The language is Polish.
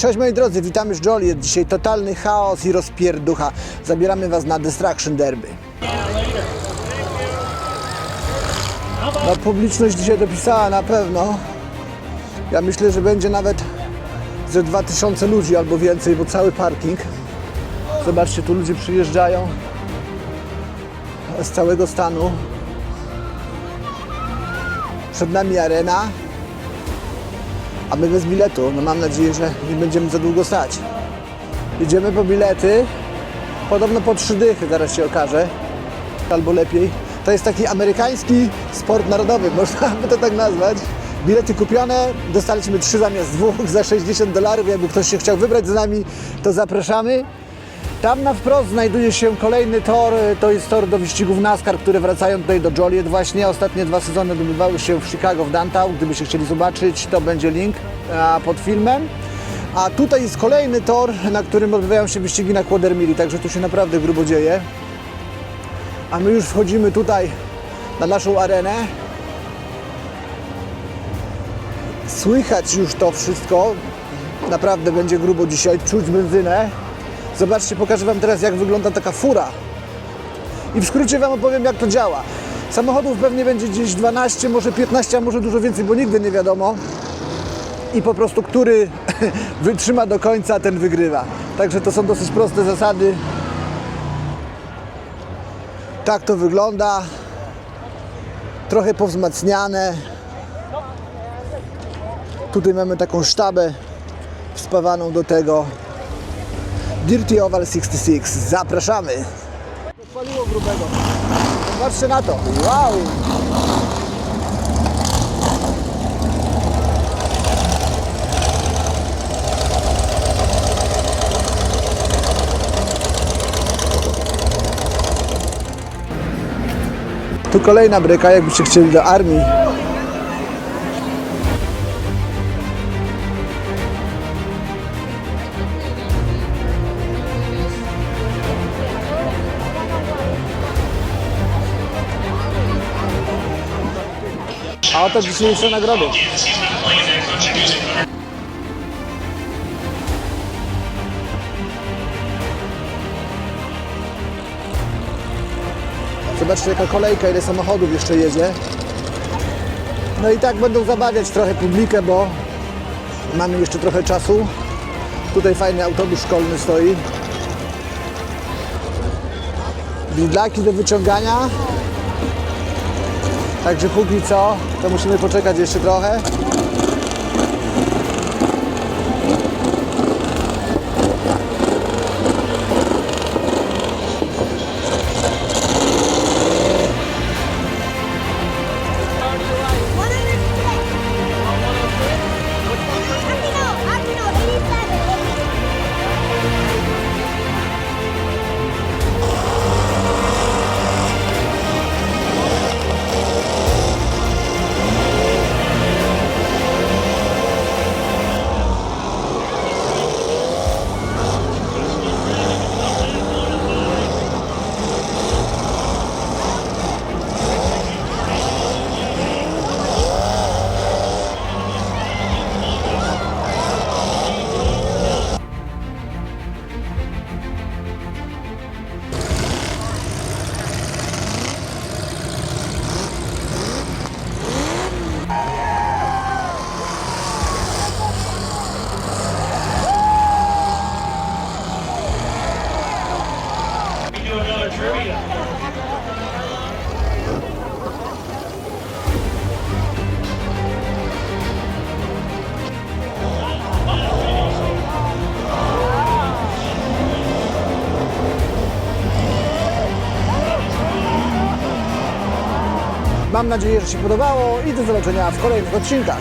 Cześć moi drodzy, witamy z Joliet. Dzisiaj totalny chaos i rozpierducha. Zabieramy Was na Destruction Derby. No, publiczność dzisiaj dopisała na pewno. Ja myślę, że będzie nawet ze 2000 ludzi albo więcej, bo cały parking. Zobaczcie, tu ludzie przyjeżdżają z całego stanu. Przed nami arena, a my bez biletu. No mam nadzieję, że nie będziemy za długo stać. Idziemy po bilety. Podobno po trzy dychy, zaraz się okaże. Albo lepiej. To jest taki amerykański sport narodowy, można by to tak nazwać. Bilety kupione, dostaliśmy trzy zamiast dwóch za 60 dolarów. Jakby ktoś się chciał wybrać z nami, to zapraszamy. Tam na wprost znajduje się kolejny tor, to jest tor do wyścigów NASCAR, które wracają tutaj do Joliet właśnie. Ostatnie dwa sezony odbywały się w Chicago, w Downtown. Gdybyście chcieli zobaczyć, to będzie link pod filmem. A tutaj jest kolejny tor, na którym odbywają się wyścigi na Quadermili, także tu się naprawdę grubo dzieje. A my już wchodzimy tutaj na naszą arenę. Słychać już to wszystko. Naprawdę będzie grubo dzisiaj, czuć benzynę. Zobaczcie, pokażę Wam teraz jak wygląda taka fura. I w skrócie Wam opowiem jak to działa. Samochodów pewnie będzie gdzieś 12, może 15, a może dużo więcej, bo nigdy nie wiadomo. I po prostu który wytrzyma do końca, ten wygrywa. Także to są dosyć proste zasady. Tak to wygląda. Trochę powzmacniane. Tutaj mamy taką sztabę wspawaną do tego. Dirty Oval 66. Zapraszamy. Podpaliło grubego. Patrzcie na to. Wow. Tu kolejna bryka, jakbyście chcieli do armii. A oto dzisiejsze nagrody. Zobaczcie jaka kolejka, ile samochodów jeszcze jedzie. No i tak będą zabawiać trochę publikę, bo mamy jeszcze trochę czasu. Tutaj fajny autobus szkolny stoi. Bidlaki do wyciągania. Także póki co, to musimy poczekać jeszcze trochę. Mam nadzieję, że się podobało i do zobaczenia w kolejnych odcinkach.